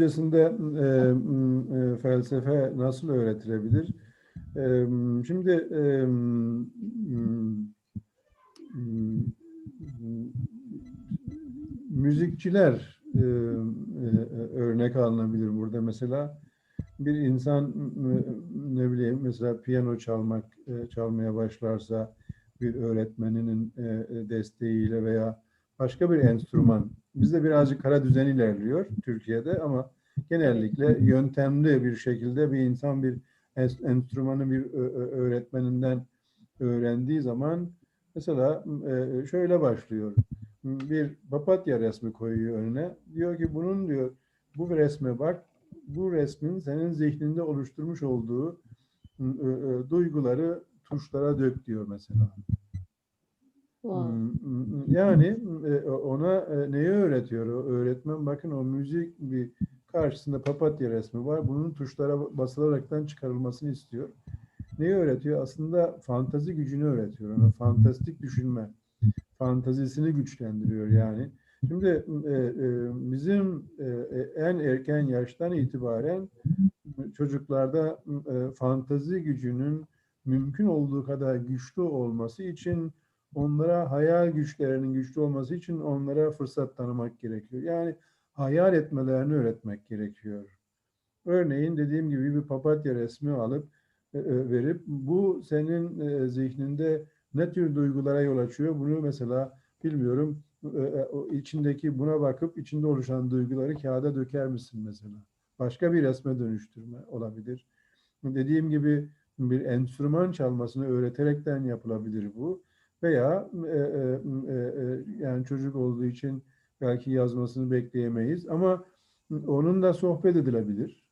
Öncesinde e, e, felsefe nasıl öğretilebilir? E, şimdi e, müzikçiler e, e, örnek alınabilir burada mesela bir insan ne bileyim mesela piyano çalmak e, çalmaya başlarsa bir öğretmeninin e, desteğiyle veya başka bir enstrüman bizde birazcık kara düzen ilerliyor Türkiye'de ama genellikle yöntemli bir şekilde bir insan bir enstrümanı bir öğretmeninden öğrendiği zaman mesela e, şöyle başlıyor. Bir papatya resmi koyuyor önüne. Diyor ki bunun diyor bu resme bak. Bu resmin senin zihninde oluşturmuş olduğu e, e, duyguları tuşlara dök diyor mesela. Yani ona neyi öğretiyor? O öğretmen bakın o müzik bir karşısında papatya resmi var. Bunun tuşlara basılaraktan çıkarılmasını istiyor. Neyi öğretiyor? Aslında fantazi gücünü öğretiyor. Ona fantastik düşünme, fantazisini güçlendiriyor yani. Şimdi bizim en erken yaştan itibaren çocuklarda fantazi gücünün mümkün olduğu kadar güçlü olması için onlara hayal güçlerinin güçlü olması için onlara fırsat tanımak gerekiyor. Yani hayal etmelerini öğretmek gerekiyor. Örneğin dediğim gibi bir papatya resmi alıp e, e, verip bu senin e, zihninde ne tür duygulara yol açıyor? Bunu mesela bilmiyorum içindeki buna bakıp içinde oluşan duyguları kağıda döker misin mesela? Başka bir resme dönüştürme olabilir. Dediğim gibi bir enstrüman çalmasını öğreterekten yapılabilir bu veya e, e, e, e, yani çocuk olduğu için belki yazmasını bekleyemeyiz ama onun da sohbet edilebilir.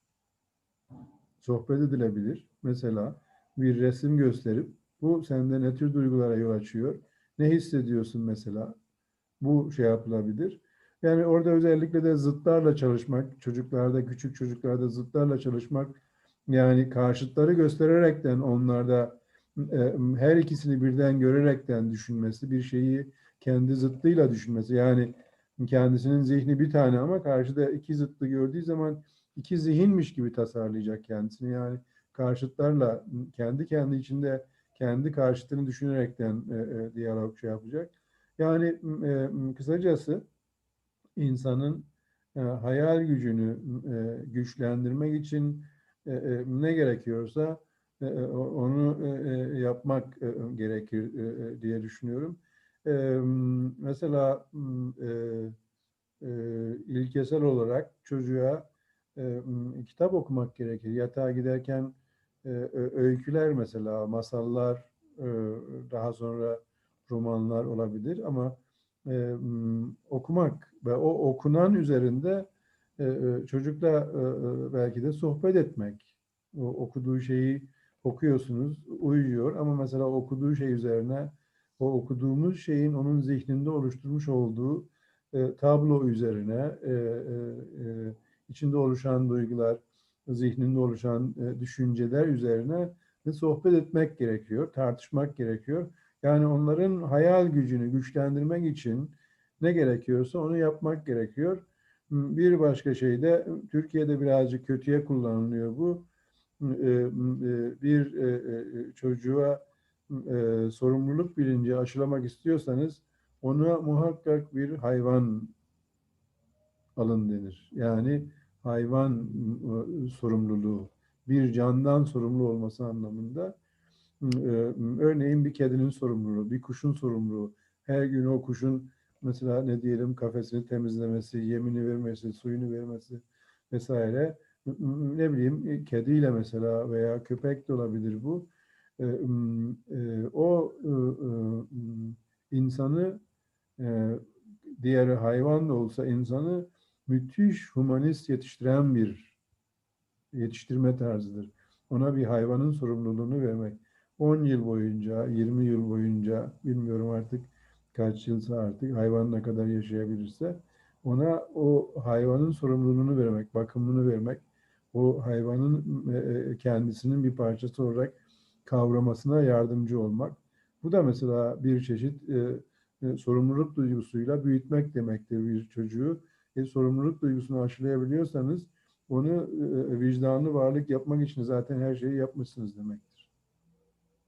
Sohbet edilebilir. Mesela bir resim gösterip bu sende ne tür duygulara yol açıyor? Ne hissediyorsun mesela? Bu şey yapılabilir. Yani orada özellikle de zıtlarla çalışmak, çocuklarda, küçük çocuklarda zıtlarla çalışmak, yani karşıtları göstererekten onlarda her ikisini birden görerekten düşünmesi, bir şeyi kendi zıttıyla düşünmesi. Yani kendisinin zihni bir tane ama karşıda iki zıttı gördüğü zaman iki zihinmiş gibi tasarlayacak kendisini. Yani karşıtlarla kendi kendi içinde kendi karşıtını düşünerekten e, e, diyalog şey yapacak. Yani e, kısacası insanın e, hayal gücünü e, güçlendirmek için e, e, ne gerekiyorsa e, e, onu e, yapmak gerekir diye düşünüyorum. Mesela ilkesel olarak çocuğa kitap okumak gerekir. Yatağa giderken öyküler mesela, masallar, daha sonra romanlar olabilir ama okumak ve o okunan üzerinde çocukla belki de sohbet etmek, o okuduğu şeyi okuyorsunuz, uyuyor ama mesela okuduğu şey üzerine o okuduğumuz şeyin onun zihninde oluşturmuş olduğu e, tablo üzerine e, e, e, içinde oluşan duygular, zihninde oluşan e, düşünceler üzerine sohbet etmek gerekiyor, tartışmak gerekiyor. Yani onların hayal gücünü güçlendirmek için ne gerekiyorsa onu yapmak gerekiyor. Bir başka şey de Türkiye'de birazcık kötüye kullanılıyor bu bir e, çocuğa sorumluluk bilinci aşılamak istiyorsanız ona muhakkak bir hayvan alın denir. Yani hayvan sorumluluğu, bir candan sorumlu olması anlamında. Örneğin bir kedinin sorumluluğu, bir kuşun sorumluluğu. Her gün o kuşun mesela ne diyelim kafesini temizlemesi, yemini vermesi, suyunu vermesi vesaire ne bileyim kediyle mesela veya köpek de olabilir bu. e, e, o e, e, insanı e, diğer hayvan da olsa insanı müthiş humanist yetiştiren bir yetiştirme tarzıdır. Ona bir hayvanın sorumluluğunu vermek. 10 yıl boyunca, 20 yıl boyunca bilmiyorum artık kaç yılsa artık hayvan ne kadar yaşayabilirse ona o hayvanın sorumluluğunu vermek, bakımını vermek, o hayvanın e, e, kendisinin bir parçası olarak kavramasına yardımcı olmak. Bu da mesela bir çeşit e, sorumluluk duygusuyla büyütmek demektir bir çocuğu. E, sorumluluk duygusunu aşılayabiliyorsanız onu vicdanlı varlık yapmak için zaten her şeyi yapmışsınız demek.